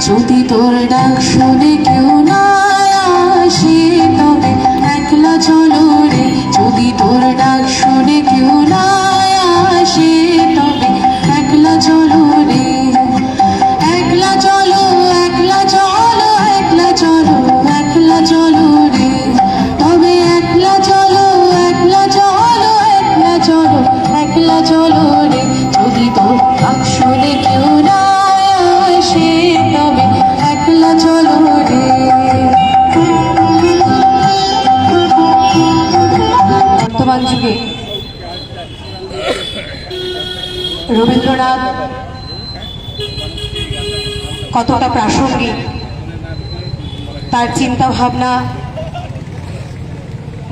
যদি তোর ডাক শুনে কেউ না আসে রবীন্দ্রনাথ কতটা প্রাসঙ্গিক তার চিন্তা ভাবনা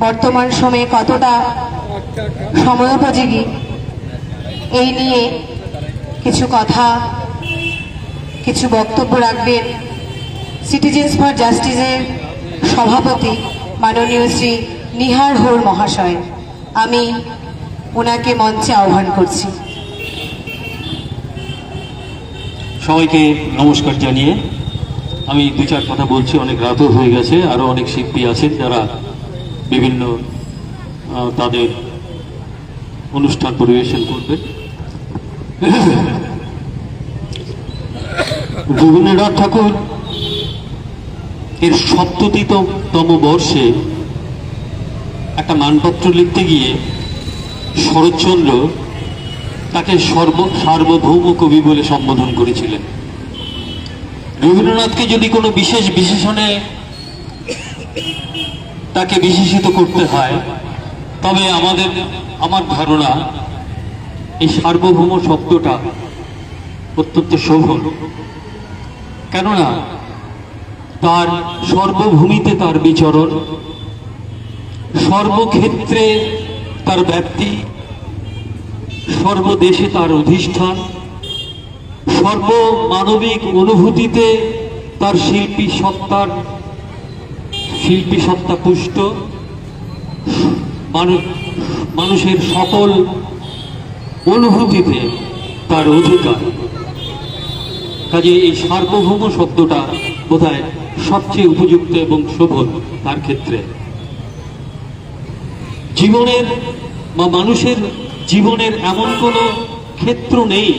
বর্তমান সময়ে কতটা সময়োপযোগী এই নিয়ে কিছু কথা, কিছু বক্তব্য রাখবেন। সিটিজেন্স ফর জাস্টিসের সভাপতি মাননীয় শ্রী নিহার হোর মহাশয়। আমি ওনাকে মঞ্চে আহ্বান করছি। সবাইকে নমস্কার জানিয়ে আমি দু চার কথা বলছি, অনেক রাতও হয়ে গেছে, আরও অনেক শিল্পী আছেন যারা বিভিন্ন তাদের অনুষ্ঠান পরিবেশন করবে রবীন্দ্রনাথ ঠাকুর এর সপ্ততিতম বর্ষে একটা মানপত্র লিখতে গিয়ে শরৎচন্দ্র তাকে সর্ব সার্বভৌম কবি বলে সম্বোধন করেছিলেন। রবীন্দ্রনাথকে যদি কোনো বিশেষ বিশেষণে তাকে বিশেষিত করতে হয়, তবে আমাদের, আমার ধারণা এই সার্বভৌম শব্দটা অত্যন্ত শোভন। কেননা, তার সর্বভূমিতে তার বিচরণ সর্বক্ষেত্রে তার ব্যাপ্তি সর্বদেশে তার অধিষ্ঠান, সর্বমানবিক অনুভূতিতে তার শিল্পী সত্তার, শিল্পী সত্তা পুষ্ট মানুষের সকল অনুভূতিতে তার অধিকার। কাজে এই সার্বভৌম শব্দটা বোধহয় সবচেয়ে উপযুক্ত এবং শোভন তার ক্ষেত্রে। জীবনের বা মানুষের জীবনের এমন কোনো ক্ষেত্র নেই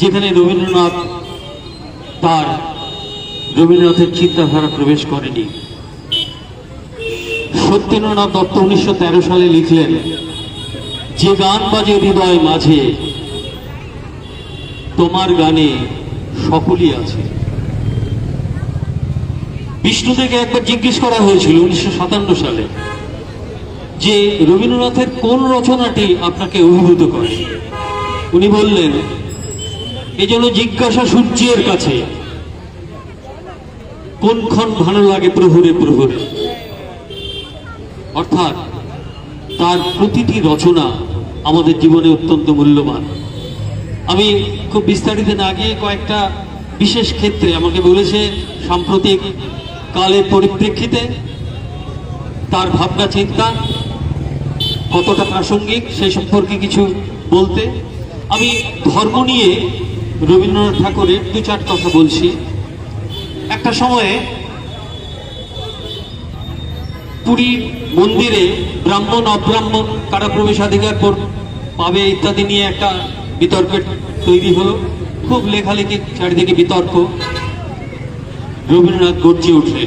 যেখানে রবীন্দ্রনাথ তার রবীন্দ্রনাথের চিন্তাধারা প্রবেশ করেনি। সত্যেন্দ্রনাথ দত্ত উনিশশো তেরো সালে লিখলেন, যে গান বাজে হৃদয় মাঝে, তোমার গানে সকলই আছে। বিষ্ণু থেকে একবার জিজ্ঞেস করা হয়েছিল উনিশশো সাতান্ন সালে। যে রবীন্দ্রনাথের কোন রচনাটি আপনাকে অভিভূত করে? উনি বললেন, এ যেন জিজ্ঞাসা সূর্যের কাছে, কোনক্ষণ ভালো লাগে প্রহরে প্রহরে? অর্থাৎ, তার প্রতিটি রচনা আমাদের জীবনে অত্যন্ত মূল্যবান। আমি খুব বিস্তারিত না গিয়ে কয়েকটা বিশেষ ক্ষেত্রে আমাকে বলেছে, সাম্প্রতিক কালের পরিপ্রেক্ষিতে তার ভাবনা, চিন্তা কতটা প্রাসঙ্গিক সেই সম্পর্কে কিছু বলতে। আমি ধর্ম নিয়ে রবীন্দ্রনাথ ঠাকুরের দু চার কথা বলছি। একটা সময়ে পুরী মন্দিরে ব্রাহ্মণ, অব্রাহ্মণ কারা প্রবেশাধিকার পর- পাবে ইত্যাদি নিয়ে একটা বিতর্কের তৈরি হলো। খুব লেখালেখি চারিদিকে বিতর্ক। রবীন্দ্রনাথ গর্জে উঠলেন।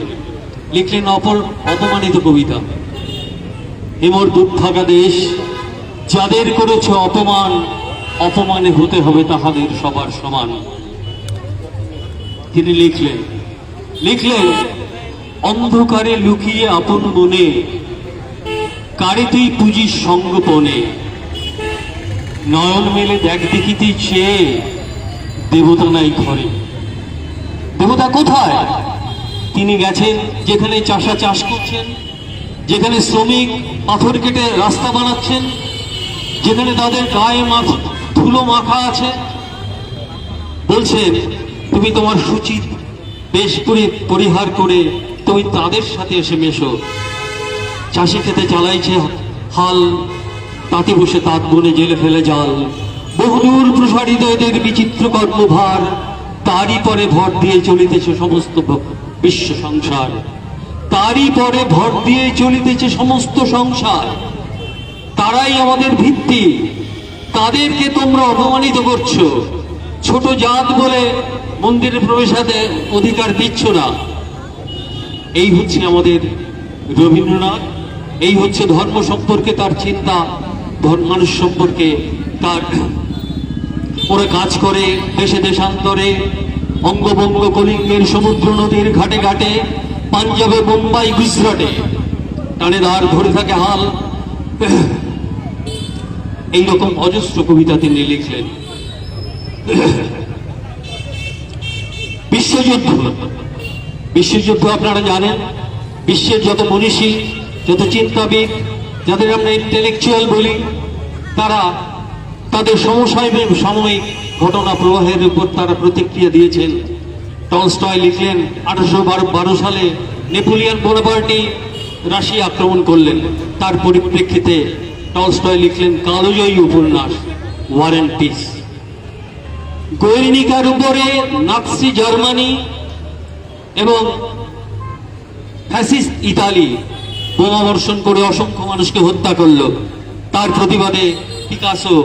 লিখলেন অপর অপমানিত কবিতা। এমর দুর্ভাগা দেশ যাদের করেছ অপমান, অপমানে হতে হবে তাহাদের সবার সমান। তিনি লিখলেন লিখলেন, অন্ধকারে লুকিয়ে আপন মনে কারে তুই পুজিস সঙ্গপনে নয়ন মেলে দেখ দেখিতে চেয়ে দেবতা নাই ঘরে। দেবতা কোথায়? তিনি গেছেন যেখানে চাষা চাষ করছেন। যেখানে শ্রমিক পাথর কেটে রাস্তা বানাচ্ছেন, যেখানে তাদের গায়ে ধুলো মাখা আছে। বলছেন তুমি তোমার সুচিত বেশ করে পরিহার করে তুমি তাদের সাথে এসে মেশো। চাষি খেতে চালাইছে হাল, তাতে বসে তাঁত বনে জেলে ফেলে জাল। বহুদূর প্রসারিত এদের বিচিত্র কর্মভার, তারই পরে ভর দিয়ে চলিতেছে সমস্ত বিশ্ব সংসার। তারই পরে ভর দিয়ে চলিতেছে সমস্ত সংসার। তারাই আমাদের ভিত্তি। তাদেরকে তোমরা অপমানিত করছ। ছোট জাত বলে মন্দিরে প্রবেশাতে অধিকার দিচ্ছ না। এই হচ্ছে আমাদের রবীন্দ্রনাথ। এই হচ্ছে ধর্ম সম্পর্কে তার চিন্তা। ধর্ম মানুষ সম্পর্কে তার ওরা কাজ করে দেশে দেশান্তরে। অঙ্গবঙ্গ কলিঙ্গের সমুদ্র নদীর ঘাটে ঘাটে। পাঞ্জাবে, মুম্বাই, গুজরাটে। টানে ধার ধরে থাকে হাল। এইরকম অজস্র কবিতা তিনি লিখলেন। বিশ্বযুদ্ধ। বিশ্বযুদ্ধ আপনারা জানেন, বিশ্বের যত মনীষী, যত চিন্তাবিদ, যাদের আমরা ইন্টেলেকচুয়াল বলি, তারা তাদের সমসাময়িক সাময়িক ঘটনা প্রবাহের উপর তারা প্রতিক্রিয়া দিয়েছেন। টলস্টয় লিখলেন আঠারোশো বারো সালে নেপোলিয়ান বোনাপার্টি রাশিয়া আক্রমণ করলেন। তার পরিপ্রেক্ষিতে টলস্টয় লিখলেন কালোজয়ী উপন্যাস ওয়ার অ্যান্ড পিস গৈরিনিকার উপরে নাৎসি জার্মানি এবং ফ্যাসিস্ট ইতালি বোমা বর্ষণ করে অসংখ্য মানুষকে হত্যা করল। তার প্রতিবাদে পিকাসো,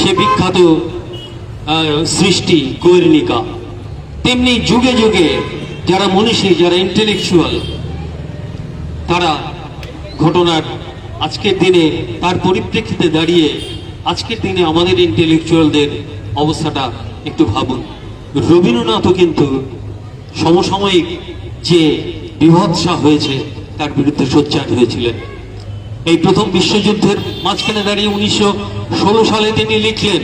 সে বিখ্যাত সৃষ্টি গৈরিনিকা তেমনি যুগে যুগে যারা মনীষী, যারা ইন্টেলেকচুয়াল তারা ঘটনার আজকের দিনে তার পরিপ্রেক্ষিতে দাঁড়িয়ে আজকের দিনে আমাদের ইন্টেলেকচুয়ালদের অবস্থাটা একটু ভাবুন। রবীন্দ্রনাথও কিন্তু সমসাময়িক যে বিভৎসা হয়েছে, তার বিরুদ্ধে সোচ্চার হয়েছিলেন। এই প্রথম বিশ্বযুদ্ধের মাঝখানে দাঁড়িয়ে উনিশশো ষোলো সালে তিনি লিখলেন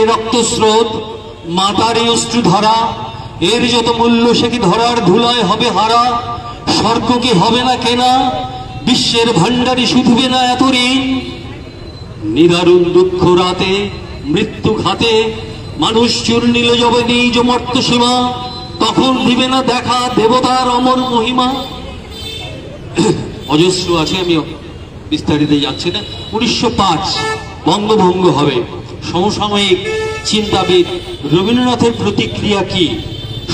এ রক্তস্রোত মাতার এই অশ্রু ধরা, এর যত মূল্য সে কি ধরার ধুলায় হবে হারা? স্বর্গ কি হবে না কেনা? বিশ্বের ভাণ্ডারি শুধবে না এত ঋণ? নিদারুণ দুঃখ রাতে, মৃত্যু ঘাতে, মানুষ চুর নিল যবে নিজ মর্ত সীমা, তখন দিবে না দেখা দেবতার অমর মহিমা। অজস্র আছে আমি বিস্তারিত যাচ্ছি না। উনিশশো পাঁচ, বঙ্গভঙ্গ হবে। সমসাময়িক চিন্তাবিদ রবীন্দ্রনাথের প্রতিক্রিয়া কি?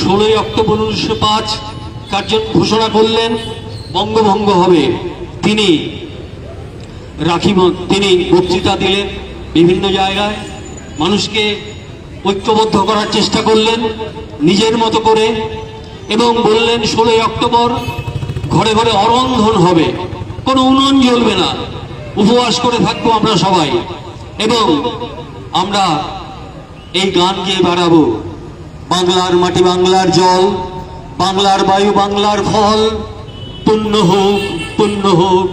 ষোলোই অক্টোবর উনিশশো পাঁচ কার্যন ঘোষণা করলেন, বঙ্গভঙ্গ হবে। তিনি রাখি তিনি বক্তৃতা দিলেন বিভিন্ন জায়গায়। মানুষকে ঐক্যবদ্ধ করার চেষ্টা করলেন নিজের মতো করে এবং বললেন, ষোলোই অক্টোবর ঘরে ঘরে অরন্ধন হবে। কোনো উনুন জ্বলবে না। উপবাস করে থাকব আমরা সবাই। এবং আমরা এই গান বেড়াবো। বাংলার মাটি বাংলার জল, বাংলার বায়ু বাংলার ফল। পুণ্য হোক পুণ্য হোক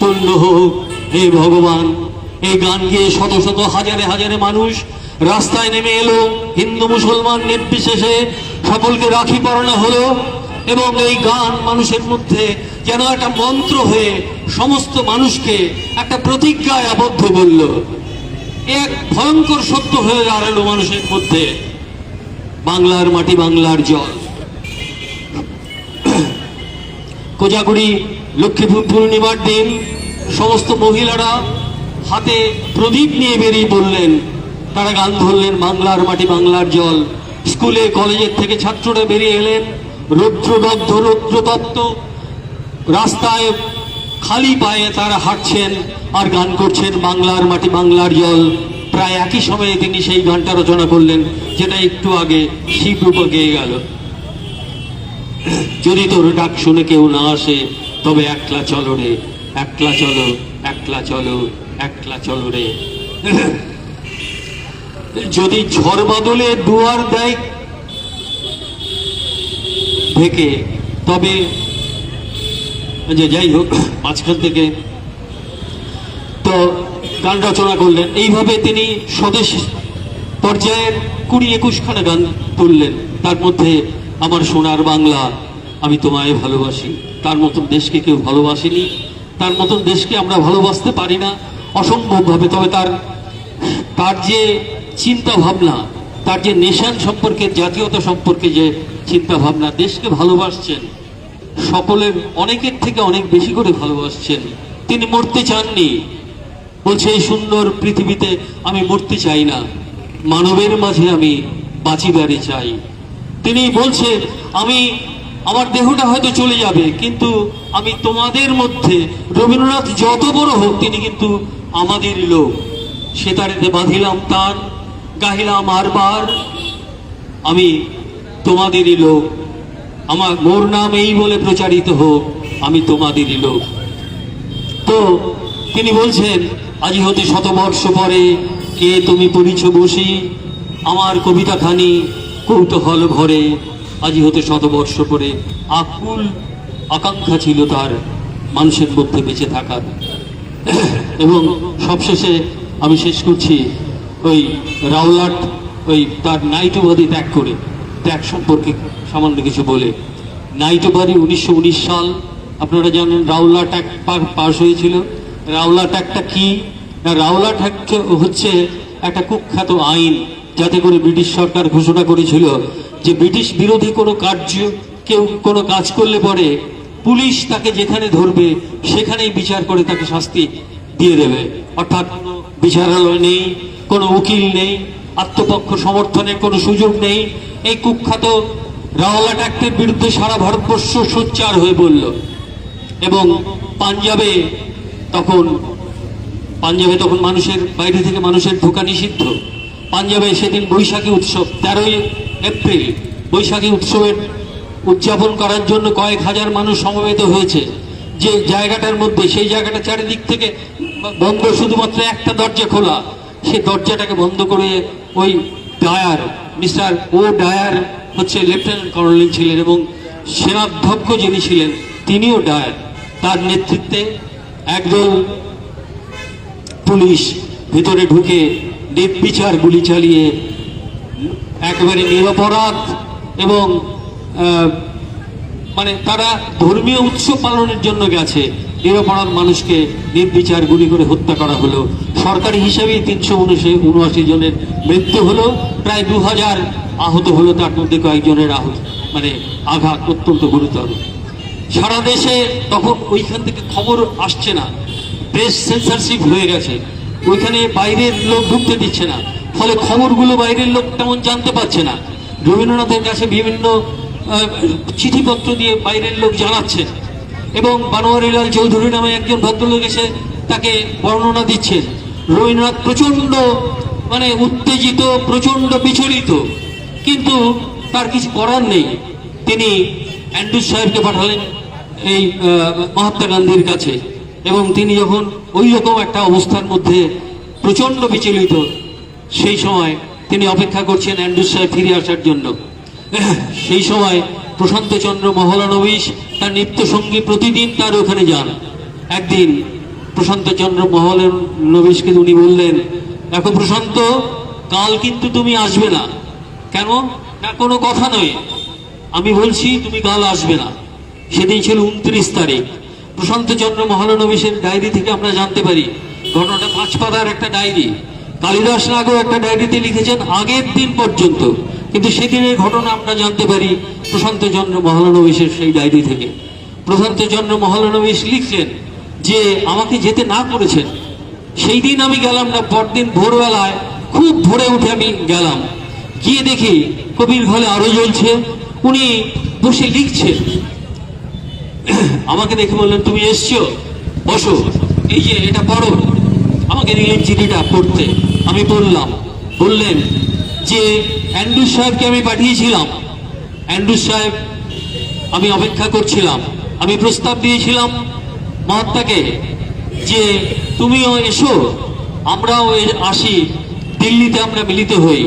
পুণ্য হোক। হে ভগবান এই গান গিয়ে শত শত, হাজারে হাজারে মানুষ রাস্তায় নেমে এলো। হিন্দু, মুসলমান নির্বিশেষে সকলকে রাখি পরানো হলো এবং এই গান মানুষের মধ্যে যেন একটা মন্ত্র হয়ে সমস্ত মানুষকে একটা প্রতিজ্ঞায় আবদ্ধ করল। এক ভয়ঙ্কর সত্য হয়ে দাঁড়াল মানুষের মধ্যে। বাংলার মাটি, বাংলার জল। কোজাগুড়ি লক্ষ্মী পূর্ণিমার দিন সমস্ত মহিলারা হাতে প্রদীপ নিয়ে বেরিয়ে বললেন তারা গান ধরলেন, বাংলার মাটি, বাংলার জল। স্কুলে, কলেজের থেকে ছাত্ররা বেরিয়ে এলেন। রৌদ্রদগ্ধ রৌদ্রতত্ত্ব রাস্তায় খালি পায়ে তারা হাঁটছেন আর গান করছেন বাংলার মাটি বাংলার জল। প্রায় একই সময়ে তিনি সেই গানটা রচনা করলেন, যেটা একটু আগে শিবরূপ গেয়ে গেল। যদি তোর ডাক শুনে কেউ না আসে, তবে একলা চলো রে, একলা চলো একলা চলো একলা চলো রে। যদি ঝড় বাদলে দুয়ার দেয় থেকে তবে যে যাই হোক, মাঝখান থেকে তো গান রচনা করলেন। এইভাবে তিনি স্বদেশ পর্যায়ের কুড়ি একুশখানা গান তুললেন। তার মধ্যে আমার সোনার বাংলা আমি তোমায় ভালোবাসি। তার মতন দেশকে কেউ ভালোবাসেনি। তার মতন দেশকে আমরা ভালোবাসতে পারি না। অসম্ভবভাবে, তবে তার তার যে চিন্তা ভাবনা তার যে নেশান সম্পর্কে, জাতীয়তা সম্পর্কে যে চিন্তা ভাবনা দেশকে ভালোবাসছেন সকলের অনেকের থেকে অনেক বেশি করে ভালোবাসছেন। তিনি মরতে চাননি। বলছে, এই সুন্দর পৃথিবীতে আমি মরতে চাই না। মানবের মাঝে আমি বাঁচিবারে চাই। তিনি বলছেন আমি, আমার দেহটা হয়তো চলে যাবে, কিন্তু আমি তোমাদের মধ্যে, রবীন্দ্রনাথ যত বড় হোক, তিনি কিন্তু আমাদের লোক। সেতারেতে বাঁধিলাম তার, গাহিলাম আরবার আমি তোমাদেরই লোক। আমার মোর নাম এই বলে প্রচারিত হোক, আমি তোমাদেরই লোক। তো তিনি বলছেন, আজি হতে শতবর্ষ পরে কে তুমি পড়িছ বসি? আমার কবিতা খানি কৌতূহল ভরে, আজি হতে শতবর্ষ পরে আকুল আকাঙ্ক্ষা ছিল তার মানুষের মধ্যে বেঁচে থাকার। এবং সবশেষে আমি শেষ করছি ওই রাওলাট, ওই তার নাইট উপাধি ত্যাগ করে, ত্যাগ সম্পর্কে সামান্য কিছু বলে। নাইট উপাধি উনিশশো উনিশ সাল, আপনারা জানেন রাওলাট অ্যাক্ট পাশ হয়েছিল। রাওলাট অ্যাক্টটা কি? না রাওলাট অ্যাক্ট হচ্ছে একটা কুখ্যাত আইন যাতে করে ব্রিটিশ সরকার ঘোষণা করেছিল যে ব্রিটিশ বিরোধী কোনো কার্য, কেউ কোনো কাজ করলে পরে পুলিশ তাকে যেখানে ধরবে, সেখানেই বিচার করে তাকে শাস্তি দিয়ে দেবে। অর্থাৎ কোনো বিচারালয় নেই, কোনো উকিল নেই, আত্মপক্ষ সমর্থনের কোনো সুযোগ নেই। এই কুখ্যাত রাওলাট অ্যাক্টের বিরুদ্ধে সারা ভারতবর্ষ সোচ্চার হয়ে বলল। এবং পাঞ্জাবে তখন পাঞ্জাবে তখন মানুষের, বাইরে থেকে মানুষের ঢোকা নিষিদ্ধ। পাঞ্জাবে সেদিন বৈশাখী উৎসব, তেরোই এপ্রিল, বৈশাখী উৎসবের উদযাপন করার জন্য কয়েক হাজার মানুষ সমবেত হয়েছে। যে জায়গাটার মধ্যে, সেই জায়গাটা চারিদিক থেকে বন্ধ, শুধুমাত্র একটা দরজা খোলা। সেই দরজাটাকে বন্ধ করে ওই ডায়ার, মিস্টার ও ডায়ার হচ্ছে লেফটেন্যান্ট কর্নেল ছিলেন এবং সেনাধ্যক্ষ যিনি ছিলেন, তিনিও ডায়ার। তার নেতৃত্বে একদল পুলিশ ভিতরে ঢুকে নির্বিচার গুলি চালিয়ে একেবারে নিরপরাধ এবং মানে তারা ধর্মীয় উৎসব পালনের জন্য গেছে। নিরপরাধ মানুষকে নির্বিচার গুলি করে হত্যা করা হলো। সরকারি হিসাবেই তিনশো উনআশি জনের মৃত্যু হলো, প্রায় দু হাজার আহত হলো তার মধ্যে কয়েকজনের আহত মানে আঘাত অত্যন্ত গুরুতর। সারা দেশে তখন ওইখান থেকে খবর আসছে না প্রেস সেন্সারশিপ হয়ে গেছে, ওইখানে বাইরের লোক ঢুকতে দিচ্ছে না, ফলে খবরগুলো বাইরের লোক তেমন জানতে পারছে না। রবীন্দ্রনাথের কাছে বিভিন্ন চিঠিপত্র দিয়ে বাইরের লোক জানাচ্ছেন এবং বানোয়ারিলাল চৌধুরী নামে একজন ভদ্রলোক এসে তাকে বর্ণনা দিচ্ছেন। রবীন্দ্রনাথ প্রচণ্ড মানে উত্তেজিত, প্রচণ্ড বিচলিত। কিন্তু তার কিছু করার নেই। তিনি অ্যান্ড্রুজ সাহেবকে পাঠালেন এই মহাত্মা গান্ধীর কাছে। এবং তিনি যখন ওই রকম একটা অবস্থার মধ্যে প্রচণ্ড বিচলিত, সেই সময় তিনি অপেক্ষা করছেন অ্যান্ড্রুজ সাহেব ফিরে আসার জন্য। সেই সময় প্রশান্ত চন্দ্র মহলানবিশ তার নৃত্যসঙ্গী প্রতিদিন তার ওখানে যান। একদিন প্রশান্ত চন্দ্র মহলানবিশকে উনি বললেন, দেখো প্রশান্ত, কাল কিন্তু তুমি আসবে না। কেন? না, কোনো কথা নয়। আমি বলছি, তুমি কাল আসবে না। সেদিন ছিল উনত্রিশ তারিখ। প্রশান্ত চন্দ্র মহানবীশের ডায়েরি থেকে আমরা জানতে পারি, ঘটনাটা পাঁচ পাতার একটা ডায়েরি। কালিদাস নাগও একটা ডায়েরিতে লিখেছেন, আগের দিন পর্যন্ত। কিন্তু সেদিনের ঘটনা আমরা জানতে পারি, প্রশান্ত চন্দ্র মহানবীশের সেই ডায়েরি থেকে। প্রশান্ত চন্দ্র মহানবীশ লিখছেন যে আমাকে যেতে না করেছেন, সেই দিন আমি গেলাম না, পরদিন ভোরবেলায় খুব ভোরে উঠে আমি গেলাম। গিয়ে দেখি কবির ঘরে আরও জ্বলছে, উনি বসে লিখছেন। আমাকে দেখে বললেন, তুমি এসছো? বসো। এই যে, এটা পড়ো। আমাকে দিলেন চিঠিটা পড়তে। আমি পড়লাম। বললেন যে, অ্যান্ড্রু সাহেবকে আমি পাঠিয়েছিলাম। অ্যান্ড্রু সাহেব, আমি অপেক্ষা করছিলাম। আমি প্রস্তাব দিয়েছিলাম মহাত্মাকে যে তুমিও এসো, আমরাও আসি। দিল্লিতে আমরা মিলিত হই।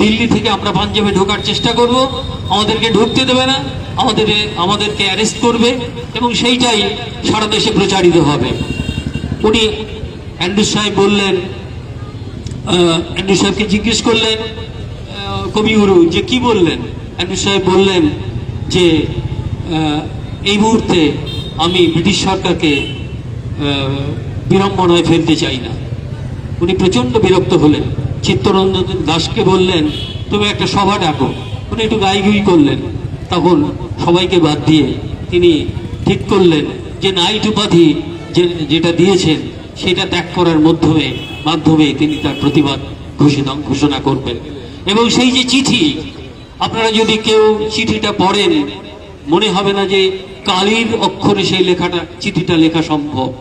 দিল্লি থেকে আমরা পাঞ্জাবে ঢোকার চেষ্টা করব। আমাদেরকে ঢুকতে দেবে না। আমাদের, আমাদেরকে অ্যারেস্ট করবে এবং সেইটাই সারা দেশে প্রচারিত হবে। উনি অ্যান্ড্রু সাহেব বললেন অ্যান্ড্রু সাহেবকে জিজ্ঞেস করলেন কবিগুরু, যে কি বললেন? অ্যান্ড্রু সাহেব বললেন যে এই মুহূর্তে আমি ব্রিটিশ সরকারকে বিড়ম্বনায় ফেলতে চাই না। উনি প্রচণ্ড বিরক্ত হলেন। চিত্তরঞ্জন দাসকে বললেন, তুমি একটা সভা ডাকো। উনি একটু গাইগুই করলেন। তখন সবাইকে বাদ দিয়ে তিনি ঠিক করলেন যে নাইট উপাধি যেটা দিয়েছেন, সেটা ত্যাগ করার মাধ্যমে মাধ্যমে তিনি তার প্রতিবাদ ঘোষণা ঘোষণা করবেন। এবং সেই যে চিঠি, আপনারা যদি কেউ চিঠিটা পড়েন, মনে হবে না যে কালির অক্ষরে সেই লেখাটা, চিঠিটা লেখা সম্ভব।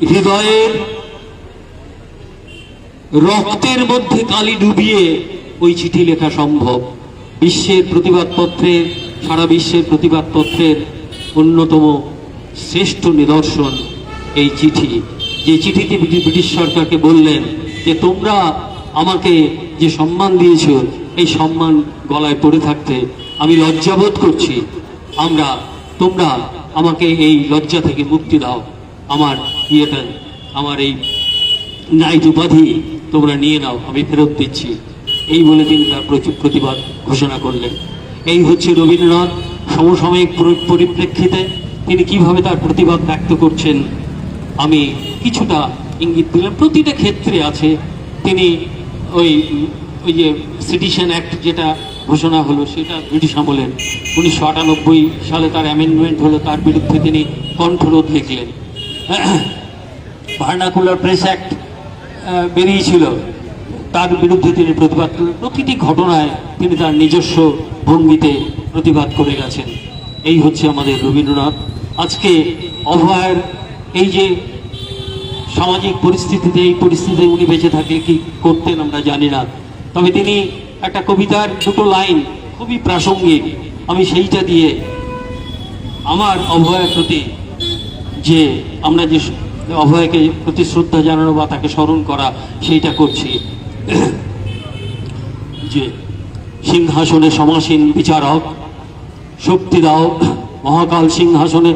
হৃদয়ের রক্তের মধ্যে কালি ডুবিয়ে ওই চিঠি লেখা সম্ভব। বিশ্বের প্রতিবাদপত্রের সারা বিশ্বের প্রতিবাদপত্রের অন্যতম শ্রেষ্ঠ নিদর্শন এই চিঠি। যে চিঠিতে ব্রিটিশ সরকারকে বললেন যে, তোমরা আমাকে যে সম্মান দিয়েছ, এই সম্মান গলায় পড়ে থাকতে আমি লজ্জাবোধ করছি। আমরা তোমরা আমাকে এই লজ্জা থেকে মুক্তি দাও। আমার ইয়েটা, আমার এই নাইট উপাধি তোমরা নিয়ে নাও, আমি ফেরত দিচ্ছি। এই বলে তিনি তার প্রতিবাদ ঘোষণা করলেন। এই হচ্ছে রবীন্দ্রনাথ সমসাময়িক পরিপ্রেক্ষিতে তিনি কীভাবে তার প্রতিবাদ ব্যক্ত করছেন। আমি কিছুটা ইঙ্গিত দিলাম। প্রতিটা ক্ষেত্রে আছে। তিনি ওই ওই যে সিটিশন অ্যাক্ট যেটা ঘোষণা হলো সেটা ব্রিটিশ আমলের উনিশশো আটানব্বই সালে তার অ্যামেন্ডমেন্ট হলো, তার বিরুদ্ধে তিনি কণ্ঠরোধ লিখলেন। ভার্নাকুলার প্রেস অ্যাক্ট বেরিয়েছিল। তার বিরুদ্ধে তিনি প্রতিবাদ করলেন প্রতিটি ঘটনায় তিনি তার নিজস্ব ভঙ্গিতে প্রতিবাদ করে গেছেন। এই হচ্ছে আমাদের রবীন্দ্রনাথ। আজকে অভয়ের এই যে সামাজিক পরিস্থিতিতে, এই পরিস্থিতিতে উনি বেঁচে থাকলে কি করতেন আমরা জানি না। তবে তিনি একটা কবিতার দুটো লাইন খুবই প্রাসঙ্গিক। আমি সেইটা দিয়ে আমার অভয়ের প্রতি যে আমরা যে অভয়কে প্রতি শ্রদ্ধা জানানো বা তাকে স্মরণ করা, সেইটা করছি। যে সিংহাসনে সমাসীন বিচারক শক্তি দাও মহাকাল সিংহাসনে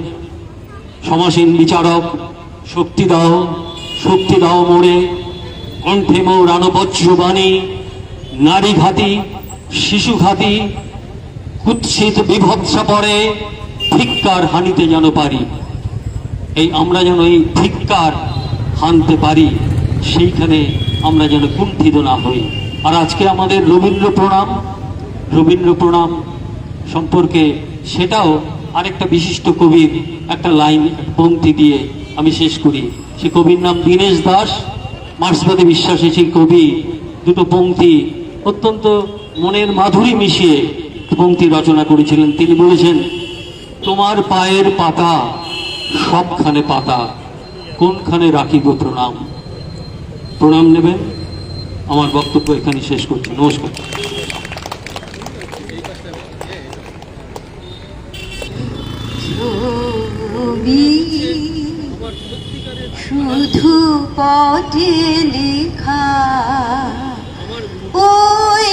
সমাসীন বিচারক শক্তি দাও শক্তি দাও মোড়ে, কণ্ঠে মোর আনবজ্র বাণী নারী ঘাতি, শিশু ঘাতি, কুৎসিত বিভৎসা পরে ধিক্কার হানিতে যেন পারি। এই আমরা যেন এই ধিক্কার হানতে পারি, সেইখানে আমরা যেন কুণ্ঠিত না হই। আর আজকে আমাদের রবীন্দ্র প্রণাম রবীন্দ্র প্রণাম সম্পর্কে সেটাও আরেকটা বিশিষ্ট কবির একটা লাইন পংক্তি দিয়ে আমি শেষ করি। সে কবির নাম দীনেশ দাস। মার্সবাদী বিশ্বাসী সেই কবি, দুটো পংক্তি অত্যন্ত মনের মাধুরী মিশিয়ে পংক্তি রচনা করেছিলেন। তিনি বলেছেন, তোমার পায়ের পাতা, সবখানে পাতা, কোনখানে রাখিব প্রণাম? প্রণাম নেবেন? আমার বক্তব্য এখানে শেষ করছি। নমস্কার। শুধু পটে লেখা ওই